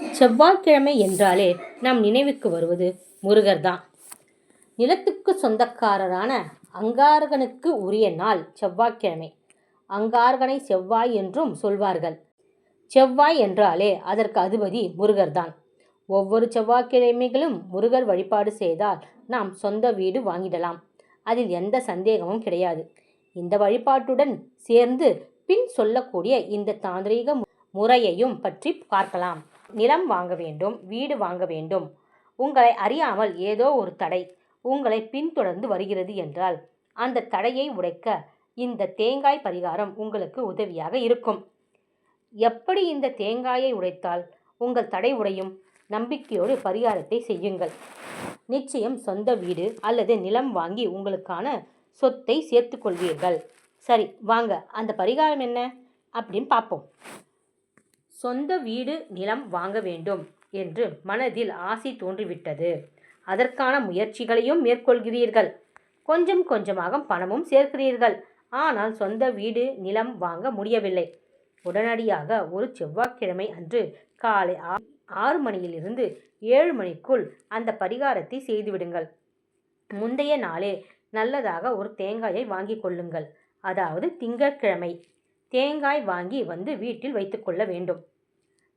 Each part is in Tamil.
செவ்வாய்க்கிழமை என்றாலே நம் நினைவுக்கு வருவது முருகர் தான் நிலத்துக்கு சொந்தக்காரரான அங்காரகனுக்கு உரிய நாள் செவ்வாய்க்கிழமை. அங்கார்கனை செவ்வாய் என்றும் சொல்வார்கள். செவ்வாய் என்றாலே அதற்கு அதிபதி முருகர்தான். ஒவ்வொரு செவ்வாய்க்கிழமைகளும் முருகர் வழிபாடு செய்தால் நாம் சொந்த வீடு வாங்கிடலாம். அதில் எந்த சந்தேகமும் கிடையாது. இந்த வழிபாட்டுடன் சேர்ந்து பின் சொல்லக்கூடிய இந்த தாந்திரீக முறையையும் பற்றி பார்க்கலாம். நிலம் வாங்க வேண்டும் வீடு வாங்க வேண்டும். உங்களை அறியாமல் ஏதோ ஒரு தடை உங்களை பின்தொடர்ந்து வருகிறது என்றால் அந்த தடையை உடைக்க இந்த தேங்காய் பரிகாரம் உங்களுக்கு உதவியாக இருக்கும். எப்படி இந்த தேங்காயை உடைத்தால் உங்கள் தடை உடையும்? நம்பிக்கையோடு பரிகாரத்தை செய்யுங்கள். நிச்சயம் சொந்த வீடு அல்லது நிலம் வாங்கி உங்களுக்கான சொத்தை சேர்த்துக்கொள்வீர்கள் சரி வாங்க அந்த பரிகாரம் என்ன? அப்படின்னு பார்ப்போம். சொந்த வீடு நிலம் வாங்க வேண்டும் என்று மனதில் ஆசை தோன்றிவிட்டது. அதற்கான முயற்சிகளையும் மேற்கொள்கிறீர்கள். கொஞ்சம் கொஞ்சமாக பணமும் சேர்க்கிறீர்கள். ஆனால் சொந்த வீடு நிலம் வாங்க முடியவில்லை. உடனடியாக ஒரு செவ்வாய்க்கிழமை அன்று காலை ஆ- ஆறு மணியிலிருந்து ஏழு மணிக்குள் அந்த பரிகாரத்தை செய்துவிடுங்கள். முந்தைய நாளே நல்லதாக ஒரு தேங்காயை வாங்கி கொள்ளுங்கள். அதாவது திங்கட்கிழமை. தேங்காய் வாங்கி வந்து வீட்டில் வைத்துக்கொள்ள வேண்டும்.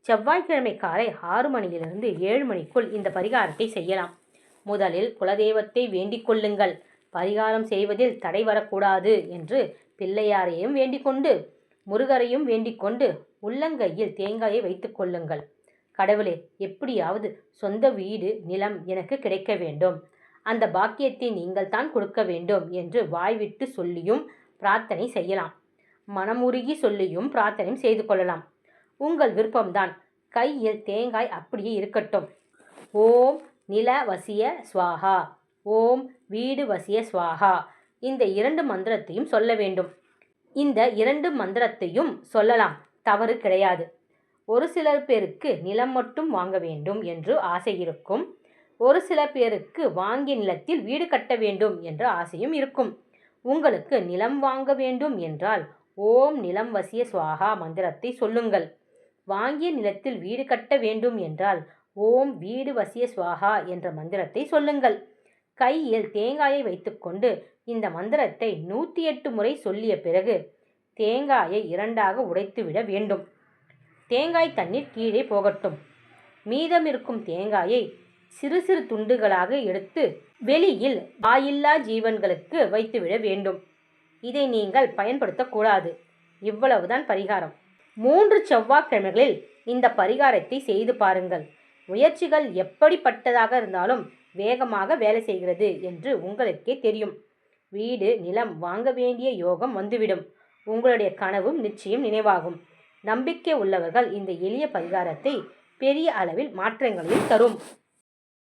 செவ்வாய்க்கிழமை காலை ஆறு மணியிலிருந்து ஏழு மணிக்குள் இந்த பரிகாரத்தை செய்யலாம். முதலில் குலதெய்வத்தை வேண்டிக் கொள்ளுங்கள். பரிகாரம் செய்வதில் தடை வரக்கூடாது என்று பிள்ளையாரையும் வேண்டிக்கொண்டு முருகரையும் வேண்டிக்கொண்டு உள்ளங்கையில் தேங்காயை வைத்துக் கொள்ளுங்கள். கடவுளே எப்படியாவது சொந்த வீடு நிலம் எனக்கு கிடைக்க வேண்டும். அந்த பாக்கியத்தை நீங்கள் தான் கொடுக்க வேண்டும் என்று வாய்விட்டு சொல்லியும் பிரார்த்தனை செய்யலாம். மனமுருகி சொல்லியும் பிரார்த்தனையும் செய்து கொள்ளலாம். உங்கள் விருப்பம்தான். கையில் தேங்காய் அப்படியே இருக்கட்டும். ஓம் நில வசிய சுவாகா ஓம் வீடு வசிய சுவாகா இந்த இரண்டு மந்திரத்தையும் சொல்ல வேண்டும். இந்த இரண்டு மந்திரத்தையும் சொல்லலாம். தவறு கிடையாது. ஒரு சிலர் பேருக்கு நிலம் மட்டும் வாங்க வேண்டும் என்று ஆசை இருக்கும். ஒரு சில பேருக்கு வாங்கிய நிலத்தில் வீடு கட்ட வேண்டும் என்ற ஆசையும் இருக்கும். உங்களுக்கு நிலம் வாங்க வேண்டும் என்றால் ஓம் நிலம் வசிய சுவாகா மந்திரத்தை சொல்லுங்கள். வாங்கிய நிலத்தில் வீடு கட்ட வேண்டும் என்றால் ஓம் வீடு வசிய சுவாகா என்ற மந்திரத்தை சொல்லுங்கள். கையில் தேங்காயை வைத்துக்கொண்டு இந்த மந்திரத்தை நூற்றி எட்டு முறை சொல்லிய பிறகு தேங்காயை இரண்டாக உடைத்துவிட வேண்டும். தேங்காய் தண்ணீர் கீழே போகட்டும். மீதமிருக்கும் தேங்காயை சிறு சிறு துண்டுகளாக எடுத்து வெளியில் வாயில்லா ஜீவன்களுக்கு வைத்துவிட வேண்டும். இதை நீங்கள் பயன்படுத்தக்கூடாது. இவ்வளவுதான் பரிகாரம். மூன்று செவ்வாய்க்கிழமைகளில் இந்த பரிகாரத்தை செய்து பாருங்கள். முயற்சிகள் எப்படிப்பட்டதாக இருந்தாலும் வேகமாக வேலை செய்கிறது என்று உங்களுக்கே தெரியும். வீடு நிலம் வாங்க வேண்டிய யோகம் வந்துவிடும். உங்களுடைய கனவும் நிச்சயம் நினைவாகும். நம்பிக்கை உள்ளவர்கள் இந்த எளிய பரிகாரத்தை பெரிய அளவில் மாற்றங்களையும் தரும்.